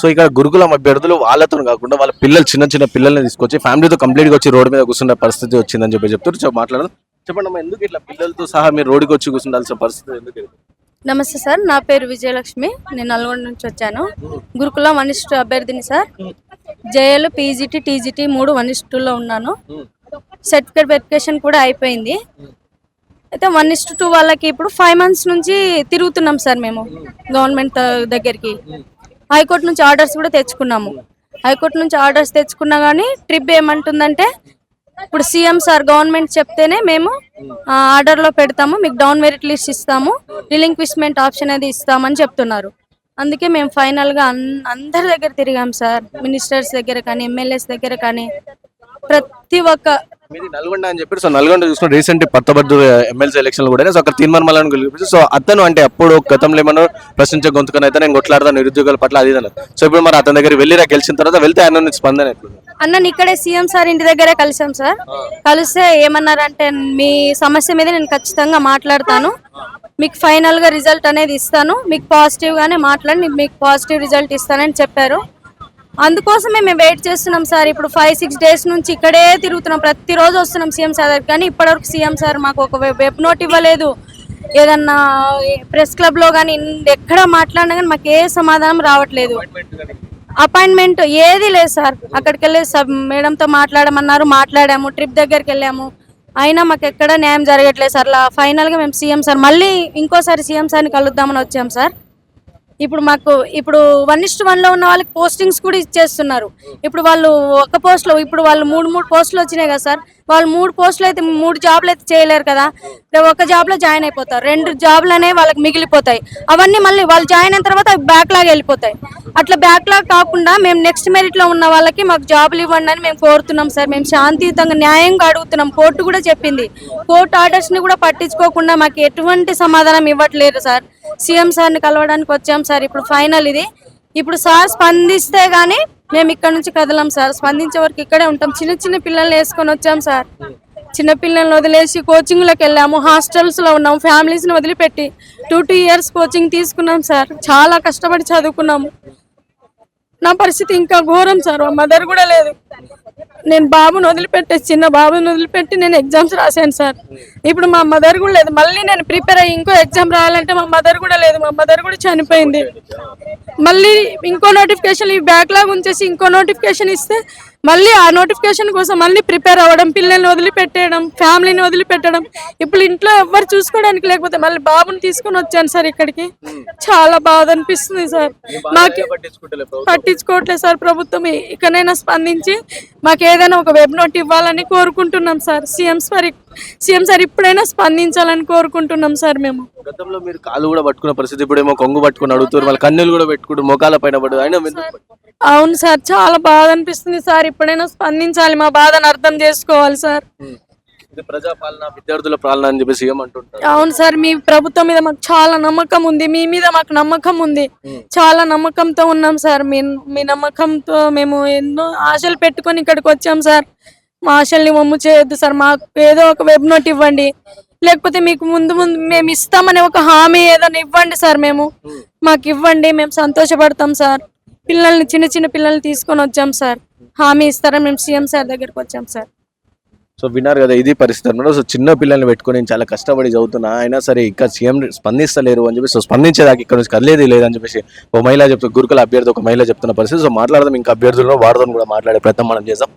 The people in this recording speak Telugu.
సో ఇక్కడ గురుకులం అభ్యర్థులు వాళ్ళతో కాకుండా వాళ్ళ పిల్లలు చిన్న చిన్న పిల్లల్ని తీసుకొచ్చి ఫ్యామిలీతో కంప్లీట్గా వచ్చి రోడ్డు మీద కూర్చున్న పరిస్థితి వచ్చిందని చెప్పి చెప్తారు సో మాట్లాడదాం. చెప్పండి అమ్మా ఎందుకు ఇట్లా పిల్లలతో సహా మీరు రోడ్డుకి వచ్చి కూర్చుండాల్సిన పరిస్థితి ఎందుకు నమస్తే సార్ నా పేరు విజయలక్ష్మి. నేను నల్గొండ నుంచి వచ్చాను. గురుకులం వనిష్ఠ అభ్యర్థిని సార్. జేఏలు పీజీటీ టీజీటీ మూడు వనిష్ఠులో ఉన్నాను. సర్టిఫికేట్ వెరిఫికేషన్ కూడా అయిపోయింది. అయితే వన్ ఇస్ టూ వాళ్ళకి ఇప్పుడు ఫైవ్ మంత్స్ నుంచి తిరుగుతున్నాం సార్ మేము గవర్నమెంట్ దగ్గరికి. హైకోర్టు నుంచి ఆర్డర్స్ కూడా తెచ్చుకున్నాము. హైకోర్టు నుంచి ఆర్డర్స్ తెచ్చుకున్నా కానీ ట్రిప్ ఏమంటుందంటే ఇప్పుడు సీఎం సార్ గవర్నమెంట్ చెప్తేనే మేము ఆర్డర్లో పెడతాము మీకు డౌన్ మెరిట్ లిస్ట్ ఇస్తాము రిలింక్విష్మెంట్ ఆప్షన్ అది ఇస్తామని చెప్తున్నారు. అందుకే మేము ఫైనల్గా అన్ అందరి దగ్గర తిరిగాం సార్ మినిస్టర్స్ దగ్గర కానీ ఎమ్మెల్యేస్ దగ్గర కానీ ప్రతి ఒక్క మీది నల్గొండ అని చెప్పి సో నల్గొండ చూసుకుని రీసెంట్ పత్తబద్దు ఎమ్మెల్సీ ఎలక్షన్ కూడా సో అక్కడ తీర్మానం గెలిపించి సో అతను అంటే అప్పుడు గతంలో ఏమన్నా ప్రశ్నించే గొంతుకని అయితే నేను కొట్లాడతాను నిరుద్యోగుల పట్ల అది. సో ఇప్పుడు మరి అతని దగ్గర వెళ్ళిరా గెలిచిన తర్వాత వెళ్తే ఆయన స్పందన అన్నని ఇక్కడే సీఎం సార్ ఇంటి దగ్గరే కలిసాం సార్. కలిస్తే ఏమన్నారంటే మీ సమస్య మీద నేను ఖచ్చితంగా మాట్లాడతాను. మీకు ఫైనల్గా రిజల్ట్ అనేది ఇస్తాను. మీకు పాజిటివ్ గానే మాట్లాడి మీకు పాజిటివ్ రిజల్ట్ ఇస్తానని చెప్పారు. అందుకోసమే మేము వెయిట్ చేస్తున్నాం సార్. ఇప్పుడు ఫైవ్ సిక్స్ డేస్ నుంచి ఇక్కడే తిరుగుతున్నాం. ప్రతిరోజు వస్తున్నాం సీఎం సార్ దగ్గర కానీ ఇప్పటివరకు సీఎం సార్ మాకు ఒక వెబ్ నోట్ ఇవ్వలేదు. ఏదన్నా ప్రెస్ క్లబ్లో కానీ ఎక్కడ మాట్లాడినా కానీ మాకు ఏ సమాధానం రావట్లేదు. అపాయింట్మెంట్ ఏది లేదు సార్. అక్కడికి వెళ్ళి సబ్ మేడంతో మాట్లాడమన్నారు. మాట్లాడాము. ట్రిప్ దగ్గరికి వెళ్ళాము. అయినా మాకు ఎక్కడ న్యాయం జరగట్లేదు సార్. ఫైనల్గా మేము సీఎం సార్ మళ్ళీ ఇంకోసారి సీఎం సార్ని కలుద్దామని వచ్చాం సార్. ఇప్పుడు మాకు ఇప్పుడు వన్ ఇస్ట్ వన్లో ఉన్న వాళ్ళకి పోస్టింగ్స్ కూడా ఇచ్చేస్తున్నారు. ఇప్పుడు వాళ్ళు ఒక పోస్ట్లో ఇప్పుడు వాళ్ళు మూడు మూడు పోస్టులు వచ్చినాయి కదా సార్. వాళ్ళు మూడు పోస్టులు అయితే మూడు జాబ్లు అయితే చేయలేరు కదా. ఒక జాబ్లో జాయిన్ అయిపోతారు. రెండు జాబ్లు అనేవి వాళ్ళకి మిగిలిపోతాయి. అవన్నీ మళ్ళీ వాళ్ళు జాయిన్ అయిన తర్వాత బ్యాక్ లాగ్ వెళ్ళిపోతాయి. అట్లా బ్యాక్లాగ్ కాకుండా మేము నెక్స్ట్ మెరిట్లో ఉన్న వాళ్ళకి మాకు జాబులు ఇవ్వండి అని మేము కోరుతున్నాం సార్. మేము శాంతియుతంగా న్యాయంగా అడుగుతున్నాం. కోర్టు కూడా చెప్పింది. కోర్టు ఆర్డర్స్ని కూడా పట్టించుకోకుండా మాకు ఎటువంటి సమాధానం ఇవ్వట్లేదు సార్. సీఎం సార్ని కలవడానికి వచ్చాం సార్. ఇప్పుడు ఫైనల్ ఇది. ఇప్పుడు సార్ స్పందిస్తే గానీ మేము ఇక్కడ నుంచి కదలం సార్. స్పందించే వరకు ఇక్కడే ఉంటాం. చిన్న చిన్న పిల్లల్ని వేసుకొని వచ్చాం సార్. చిన్న పిల్లల్ని వదిలేసి కోచింగ్లోకి వెళ్ళాము. హాస్టల్స్లో ఫ్యామిలీస్ని ఫ్యామిలీస్ని వదిలిపెట్టి టూ టూ ఇయర్స్ కోచింగ్ తీసుకున్నాం సార్. చాలా కష్టపడి చదువుకున్నాము. నా పరిస్థితి ఇంకా ఘోరం సార్. మదర్ కూడా లేదు. నేను బాబును వదిలిపెట్టే చిన్న బాబుని వదిలిపెట్టి నేను ఎగ్జామ్స్ రాశాను సార్. ఇప్పుడు మా మదర్ కూడా లేదు. మళ్ళీ నేను ప్రిపేర్ అయ్యి ఇంకో ఎగ్జామ్ రాయాలంటే మా మదర్ కూడా లేదు. మా మదర్ కూడా చనిపోయింది. మళ్ళీ ఇంకో నోటిఫికేషన్ ఈ బ్యాక్లాగ్ ఉంచేసి ఇంకో నోటిఫికేషన్ ఇస్తే మళ్ళీ ఆ నోటిఫికేషన్ కోసం మళ్ళీ ప్రిపేర్ అవ్వడం పిల్లల్ని వదిలిపెట్టేయడం ఫ్యామిలీని వదిలిపెట్టడం. ఇప్పుడు ఇంట్లో ఎవ్వరు చూసుకోవడానికి లేకపోతే మళ్ళీ బాబుని తీసుకొని వచ్చాను సార్ ఇక్కడికి. చాలా బాధ అనిపిస్తుంది సార్. నాకు పట్టించుకోవట్లేదు సార్ ప్రభుత్వం. ఇకనైనా స్పందించి మాకు ఏదైనా ఒక వెబ్ నోట్ ఇవ్వాలని కోరుకుంటున్నాం sir. CM sir CM sir ఇప్పుడైనా స్పందించాలని కోరుకుంటున్నాం సార్ మేము. గతంలో మీరు కాలు కూడా పట్టుకున్న పరిస్థితి ఇప్పుడు ఏమో కొంగు పట్టుకుని అడుగుతారు వాళ్ళ కన్నులు కూడా పెట్టుకుంటూ మొఖాల పైన పడు అయినా అవును సార్ చాలా బాధ అనిపిస్తుంది సార్ ఇప్పుడైనా స్పందించాలి మా బాధను అర్థం చేసుకోవాలి సార్. ఇది ప్రజాపాలన విద్యార్థుల పాలన అని చెప్పి సీఎం అంటుంటారు. అవును సార్ మీ ప్రభుత్వం మీద మాకు చాలా నమ్మకం ఉంది మీ మీద మాకు నమ్మకం ఉంది. చాలా నమ్మకంతో ఉన్నాం సార్ మీ మీ నమ్మకంతో మేము ఎన్నో ఆశలు పెట్టుకొని ఇక్కడికి వచ్చాం సార్. ఆశల్ని మమ్ము చేయొద్దు సార్. మాకు ఏదో ఒక వెబ్ నోట్ ఇవ్వండి. లేకపోతే మీకు ముందు ముందు మేము ఇస్తామనే ఒక హామీ ఏదైనా ఇవ్వండి సార్ మేము. మాకు ఇవ్వండి మేము సంతోషపడతాం సార్. పిల్లల్ని చిన్న చిన్న పిల్లల్ని తీసుకొని వచ్చాం సార్. హామీ ఇస్తారని మేము సీఎం సార్ దగ్గరికి వచ్చాం సార్. సో విన్నారు కదా ఇది పరిస్థితి అనమాట సో చిన్న పిల్లల్ని పెట్టుకొని నేను చాలా కష్టపడి చదువుతున్నా. అయినా సరే ఇంకా సీఎం స్పందిస్తలేరు అని చెప్పి సో స్పందించేదాకా ఇక్కడ నుంచి కదిలేది లేదని చెప్పేసి ఒక మహిళ చెప్తూ గురుకుల అభ్యర్థి ఒక మహిళ చెప్తున్న పరిస్థితి. సో మాట్లాడదాం ఇంకా అభ్యర్థులను వాడదాం కూడా మాట్లాడే ప్రయత్నం మనం చేద్దాం.